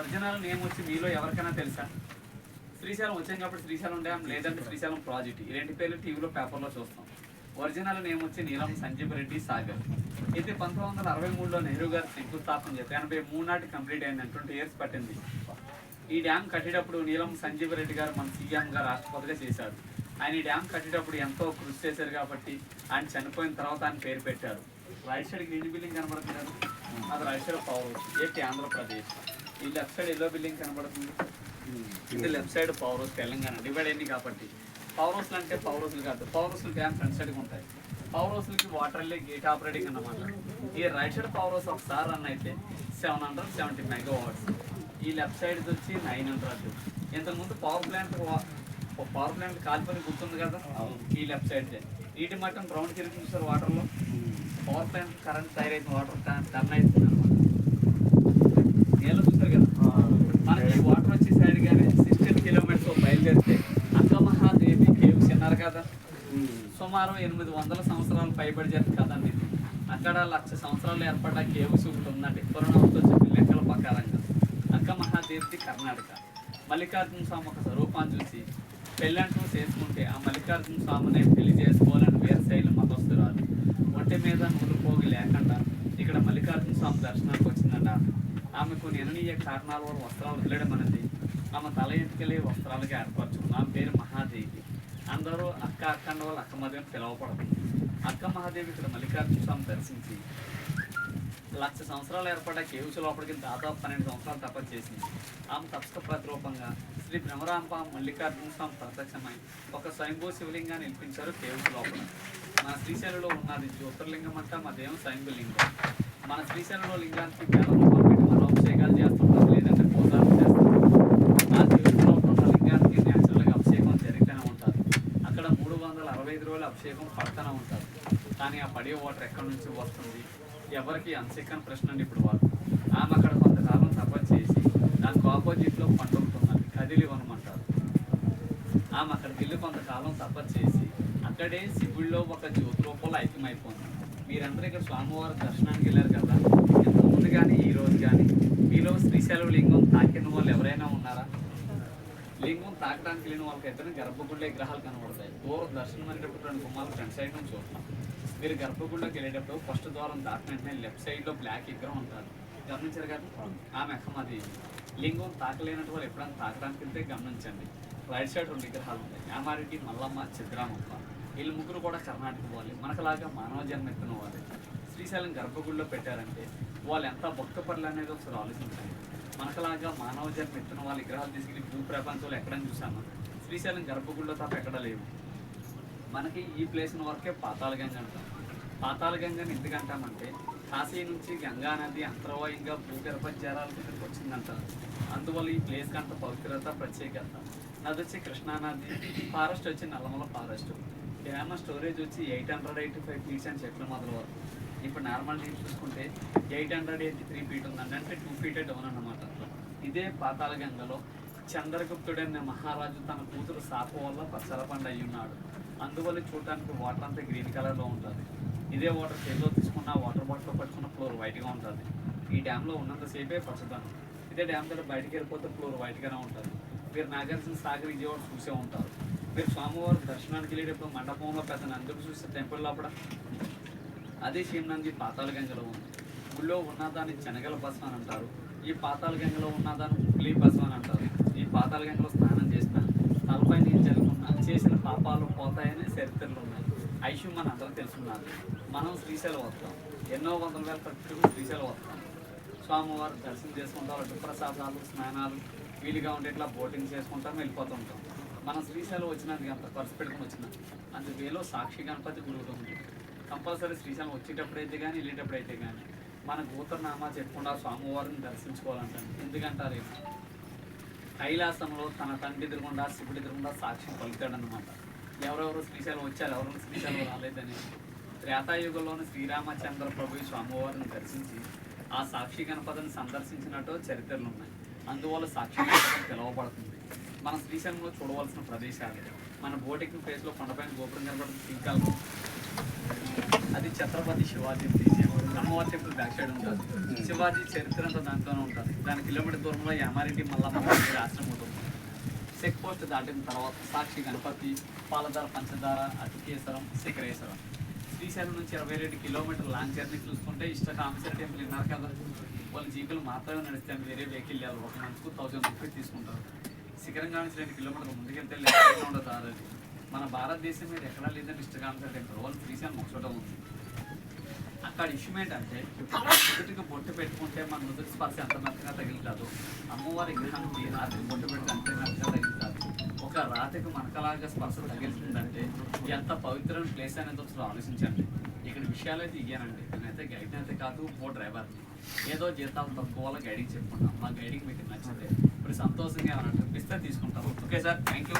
Original name వచ్చి మీలో ఎవరికైనా తెలుసా శ్రీశైలం వచ్చాం కాబట్టి శ్రీశైలం డ్యామ్ లేదంటే శ్రీశైలం ప్రాజెక్ట్ ఈ రెండు పేర్లు టీవీలో పేపర్లో చూస్తాం ఒరిజినల్ నేమ్ వచ్చి నీలం సంజీవ్ రెడ్డి సాగర్ ఇది పంతొమ్మిది వందల అరవై మూడులో నెహ్రూ గారు శంకుస్థాపన చేస్తే ఎనభై మూడు నాటి కంప్లీట్ అయింది ట్వంటీ ఇయర్స్ పట్టింది ఈ డ్యామ్ కట్టేటప్పుడు నీలం సంజీవ్ రెడ్డి గారు మన సీఎంగా రాష్ట్రపతిగా చేశారు ఆయన ఈ డ్యామ్ కట్టేటప్పుడు ఎంతో కృషి చేశారు కాబట్టి ఆయన చనిపోయిన తర్వాత ఆయన పేరు పెట్టారు రైట్ సైడ్ గ్రీన్ బిల్డింగ్ కనబడుతున్నారు అది రైట్ సైడ్ పవర్ ఏ ఆంధ్రప్రదేశ్ ఈ లెఫ్ట్ సైడ్ ఎల్లో బిల్డింగ్ కనబడుతుంది. ఇది left side power house Telangana divide అయింది కాబట్టి. పవర్ హౌస్లు అంటే పవర్ హౌస్లు కాదు పవర్ హౌస్లు డ్యామ్ ఫ్రంట్ సైడ్గా ఉంటాయి. పవర్ హౌస్లకి వాటర్ వెళ్ళి గేట్ ఆపరేటింగ్ అన్నమాట. ఈ రైట్ సైడ్ పవర్ హౌస్ ఒకసారి రన్ అయితే seven hundred seventy megawatts ఈ లెఫ్ట్ సైడ్ వచ్చి నైన్ హండ్రెడ్ ఇంతకుముందు పవర్ ప్లాంట్ పవర్ ప్లాంట్ కాలిపోయి గుర్తుంది కదా? ఈ లెఫ్ట్ సైడ్ నీటి మట్టం గ్రౌండ్ తిరిగి చూసారు వాటర్లో పవర్ ప్లాంట్ కరెంట్ తయారైతే వాటర్ టర్న్ అవుతుంది అనమాట నీళ్ళు చూసారు కదా మనకి వాటర్ వచ్చే సైడ్ కానీ సిక్స్టీన్ కిలోమీటర్స్ బయలుదేరితే అంగమహాదేవి కేవ్స్ విన్నారు కదా. సుమారు ఎనిమిది వందల సంవత్సరాలు పైబడి జరిగింది కదండి ఇది. అక్కడ లక్ష సంవత్సరాలు ఏర్పడ్డ కేవ్స్ ఒకటి ఉందండి. పురాణంతో చెప్పిన లెక్కల ప్రకారంగా అక్క మహాదేవి కర్ణాటక. మల్లికార్జున స్వామి ఒక స్వరూపాన్ని చూసి పెళ్ళంటూ చేసుకుంటే ఆ మల్లికార్జున స్వామిని పెళ్ళి చేసుకోవాలని వీరశైలి మతస్థురాలు. ఒంటి మీద నూలు పోగి లేకుండా ఇక్కడ మల్లికార్జున స్వామి దర్శనానికి వచ్చిందంట. ఆమెకు నిర్ణీయ కారణాల వల్ల వస్త్రాలు వదిలేయడం అనేది ఆమె తల ఎత్తుకెళ్ళి వస్త్రాలుగా ఏర్పరచుకుంది ఆమె పేరు మహాదేవి అందరూ అక్క అక్క అన్న వాళ్ళు అక్క మధ్య పిలవపడుతుంది అక్క మహాదేవి ఇక్కడ మల్లికార్జున స్వామి దర్శించి లక్ష సంవత్సరాలు ఏర్పడ్డ కేవ్స్ లోపలికి దాదాపు పన్నెండు సంవత్సరాలు తపస్సు చేసింది. ఆమె తపస్సు ప్రతిరూపంగా శ్రీ భ్రమరాంబ మల్లికార్జున స్వామి ప్రత్యక్షమై ఒక స్వయంభూ శివలింగాన్ని నిలిపించారు కేవ్స్ లోపల. మన శ్రీశైలంలో ఉన్నది జ్యోతిర్లింగం అంట మా దేవం స్వయంభూ లింగం మన శ్రీశైలంలో లింగానికి మనం అభిషేకాలు లేదంటే పూజలు చేస్తాం ఆ కేవ్స్ లోపల ఉన్న లింగానికి న్యాచురల్గా అభిషేకం జరుగుతూనే ఉంటుంది అక్కడ మూడు వందల అరవై ఐదు ఉంటారు కానీ ఆ పడే వాటర్ ఎక్కడి నుంచి వస్తుంది? ఎవరికి అన్సిక్కని ప్రశ్న అండి ఇప్పుడు వాళ్ళు? ఆమె అక్కడ కొంతకాలం తపస్సు చేసి దానికి ఆపోజిట్లో పండుకుంటుందండి కదిలి వనమంటారు ఆమె అక్కడికి వెళ్ళి కొంతకాలం తపస్సు చేసి అక్కడే శివుడిలో ఒక జ్యోతి రూపంలో ఐక్యమైపోతుంది మీరందరూ ఇక్కడ స్వామివారి దర్శనానికి వెళ్ళారు కదా? ఇంతకుముందు కానీ ఈరోజు కానీ మీలో శ్రీశైలం లింగం తాకిన వాళ్ళు ఎవరైనా ఉన్నారా? లింగం తాకడానికి వెళ్ళిన వాళ్ళకి అయితే గర్భగుడిలో విగ్రహాలు కనబడతాయి. దూరం దర్శనం అనేటప్పుడు రెండు గుమ్మాలు ఫ్రంట్ సైడ్ నుంచి చూస్తాం మీరు గర్భగుడిలోకి వెళ్ళేటప్పుడు ఫస్ట్ ద్వారం దాటిన వెంటనే లెఫ్ట్ సైడ్లో బ్లాక్ విగ్రహం ఉంటుంది గమనించారు కదా? ఆమె అది. లింగం తాకలేనట్టు వాళ్ళు ఎప్పుడైనా తాకడానికి వెళ్తే గమనించండి. రైట్ సైడ్ రెండు విగ్రహాలు ఉంటాయి. యామారెడ్డి మల్లమ్మ చిద్రామమ్మ వీళ్ళు ముగ్గురు కూడా కర్ణాటక వాళ్ళు. మనకలాగా మానవ జన్మ ఎత్తున వాళ్ళు. శ్రీశైలం గర్భగుడిలో పెట్టారంటే వాళ్ళు ఎంత భక్తపరులు అనేది ఒకసారి ఆలోచించండి. మనకలాగా మానవ జన్మ ఎత్తున వాళ్ళ విగ్రహాలు తీసుకెళ్ళి భూ ప్రపంచంలో ఎక్కడని చూసాము? శ్రీశైలం గర్భగుడిలో తప్ప ఎక్కడ లేవు. మనకి ఈ ప్లేస్ వరకే పాతాళ గంగ అంటాం. పాతాళ గంగని ఎందుకు అంటామంటే కాశీ నుంచి గంగా నది అంతర్వాయంగా భూగర్భ జలాల కిందకి వచ్చిందంటారు అందువల్ల ఈ ప్లేస్కి అంత పవిత్రత ప్రత్యేకత. నది వచ్చి కృష్ణా నది ఫారెస్ట్ వచ్చి నల్లమల ఫారెస్ట్. డ్యామ్ స్టోరేజ్ వచ్చి eight hundred eighty five feets అని చెట్ల మొదలు వరకు ఇప్పుడు నార్మల్ నీళ్ళు చూసుకుంటే eight hundred eighty three feet ఉందండి. అంటే టూ ఫీటే డౌన్ అన్నమాట. ఇదే పాతాళ గంగలో చంద్రగుప్తుడైన మహారాజు తన కూతురు సాపు వల్ల పచ్చలపండు అయి ఉన్నాడు. అందువల్ల చూడటానికి వాటర్ అంతా గ్రీన్ కలర్లో ఉంటుంది. ఇదే వాటర్ చేతిలో తీసుకున్న వాటర్ బాటిల్లో పట్టుకున్న ఫ్లోర్ వైట్గా ఉంటుంది. ఈ డ్యాంలో ఉన్నంతసేపే పచ్చదనం. ఇదే డ్యామ్ దగ్గర బయటికి వెళ్ళిపోతే ఫ్లోర్ వైట్గానే ఉంటుంది. మీరు నాగార్జున సాగర్ విజయవాడ చూసే ఉంటారు. మీరు స్వామివారి దర్శనానికి వెళ్ళేటప్పుడు మండపంలో పెద్ద నందుకు చూస్తే టెంపుల్ లోపల అదే శివనంది పాతాళగంగలో ఉంది. ఊళ్ళో ఉన్నదాన్ని శనగల బసం అని అంటారు. ఈ పాతాళగంగలో ఉన్నదాన్ని ఉక్లీ బసం అని అంటారు. ఈ పాతాళగంగలో స్నానం చేసిన తలపై నేను జరుగుతున్న చేసిన పాపాలు పోతాయని చరిత్రలు ఉన్నాయి. ఐషు మన అందరం తెలుసున్నారు మనం శ్రీశైలం వస్తాం ఎన్నో వందల వేల ప్రతిగా శ్రీశైలం వస్తాం స్వామివారు దర్శనం చేసుకుంటాం అటు ప్రసాదాలు స్నానాలు వీలుగా ఉంటే ఇట్లా బోటింగ్ చేసుకుంటాం వెళ్ళిపోతుంటాం మనం శ్రీశైలం వచ్చినందుకు అంత ఖర్చు పెట్టుకుని వచ్చిన అందువేలో సాక్షి గణపతి గురువుగా ఉంటుంది కంపల్సరీ శ్రీశైలం వచ్చేటప్పుడు అయితే కానీ వెళ్ళేటప్పుడు అయితే కానీ మన గోత్రనామా చెప్పుకుండా స్వామివారిని దర్శించుకోవాలంటాను ఎందుకంటారు కైలాసంలో తన తండ్రి ఎదురుకుండా శివుడి ఎదురుకుండా సాక్షి పలుకుతాడనమాట ఎవరెవరు శ్రీశైలం వచ్చారు ఎవరెవరు శ్రీశైలం రాలేదని. త్రేతాయుగంలోని శ్రీరామచంద్ర ప్రభు స్వామివారిని దర్శించి ఆ సాక్షి గణపతిని సందర్శించినట్టు చరిత్రలు ఉన్నాయి. అందువల్ల సాక్షి గణపతి పిలువబడుతుంది. మన శ్రీశైలంలో చూడవలసిన ప్రదేశాలు. మన బోటిక్ ప్లేస్లో కొండపైన గోపురం కనబడుతుంది శ్రీకాకుళం. అది ఛత్రపతి శివాజీ మ్యూజియం అమ్మవారి టెంపుల్ బ్యాక్ సైడ్ ఉంటుంది. శివాజీ చరిత్ర అంతా దాంట్లోనే ఉంటుంది. దాని కిలోమీటర్ దూరంలో యామారెడ్డి మల్లమ్మ ఆశ్రమం ఉంటుంది. చెక్ పోస్ట్ దాటిన తర్వాత సాక్షి గణపతి పాలధార పంచదార అతికేశ్వరం శిఖరేశ్వరం. శ్రీశైలం నుంచి ఇరవై రెండు కిలోమీటర్ లాంగ్ జర్నీ చూసుకుంటే ఇష్ట కామేశ్వర టెంపుల్ విన్నారు కదా. వాళ్ళు జీపులు మాత్రమే నడిస్తే వేరే వెహికల్ వెళ్ళాలి ఒక మంత్కు థౌజండ్ రూపీస్ తీసుకుంటారు. శిఖరం కానీ రెండు కిలోమీటర్లు ముందుకెళ్తే లెక్కగా ఉండదు అది మన భారతదేశం మీద ఎక్కడా లేదా ఇష్ట అంటే టెంపుల్ వాళ్ళు శ్రీశైలం ఒకచోట ఉంది. అక్కడ ఇష్యూ ఏంటంటే నుదుటికి బొట్టు పెట్టుకుంటే మన నుదుటి స్పర్శ ఎంత మెత్తగా తగులుతుందో అమ్మవారి గ్రహానికి రాత్రి బొట్టు పెడితే అంతే మెత్తగా తగులుతుంది ఒక రాత్రికి మనకలాగా స్పర్శ తగిలిందంటే ఎంత పవిత్రమైన ప్లేస్ అనేది ఒకసారి ఆలోచించండి. ఇక్కడ విషయాలు అయితే ఇయ్యానండి. నేనైతే గైడ్ అయితే కాదు ఓ డ్రైవర్ ఏదో జీతాలు తక్కువ వాళ్ళ గైడింగ్ చెప్పుకుంటాం. మా గైడింగ్ మీకు నచ్చితే ఇప్పుడు సంతోషంగా ఏమైనా అనిపిస్తే తీసుకుంటాం. Okay sir thank you